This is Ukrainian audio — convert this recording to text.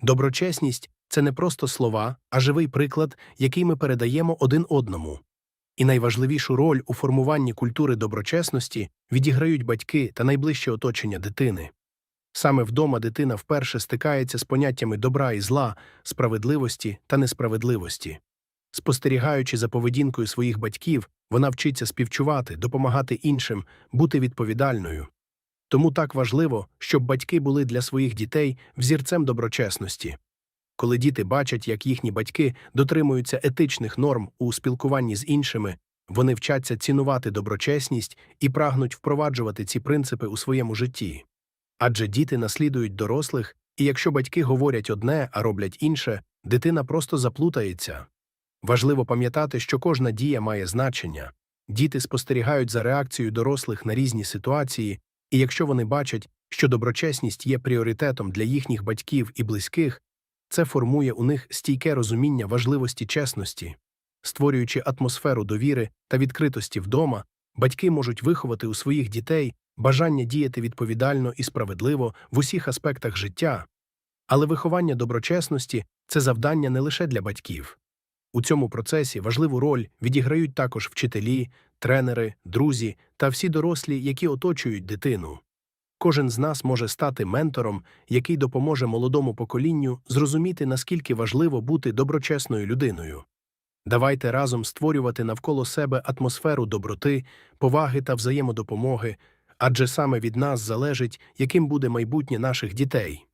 Доброчесність це не просто слова, а живий приклад, який ми передаємо один одному. І найважливішу роль у формуванні культури доброчесності відіграють батьки та найближче оточення дитини. Саме вдома дитина вперше стикається з поняттями добра і зла, справедливості та несправедливості. Спостерігаючи за поведінкою своїх батьків, вона вчиться співчувати, допомагати іншим, бути відповідальною. Тому так важливо, щоб батьки були для своїх дітей взірцем доброчесності. Коли діти бачать, як їхні батьки дотримуються етичних норм у спілкуванні з іншими, вони вчаться цінувати доброчесність і прагнуть впроваджувати ці принципи у своєму житті. Адже діти наслідують дорослих, і якщо батьки говорять одне, а роблять інше, дитина просто заплутається. Важливо пам'ятати, що кожна дія має значення. Діти спостерігають за реакцією дорослих на різні ситуації, і якщо вони бачать, що доброчесність є пріоритетом для їхніх батьків і близьких, це формує у них стійке розуміння важливості чесності. Створюючи атмосферу довіри та відкритості вдома, батьки можуть виховати у своїх дітей бажання діяти відповідально і справедливо в усіх аспектах життя. Але виховання доброчесності це завдання не лише для батьків. У цьому процесі важливу роль відіграють також вчителі, тренери, друзі та всі дорослі, які оточують дитину. Кожен з нас може стати ментором, який допоможе молодому поколінню зрозуміти, наскільки важливо бути доброчесною людиною. Давайте разом створювати навколо себе атмосферу доброти, поваги та взаємодопомоги, адже саме від нас залежить, яким буде майбутнє наших дітей.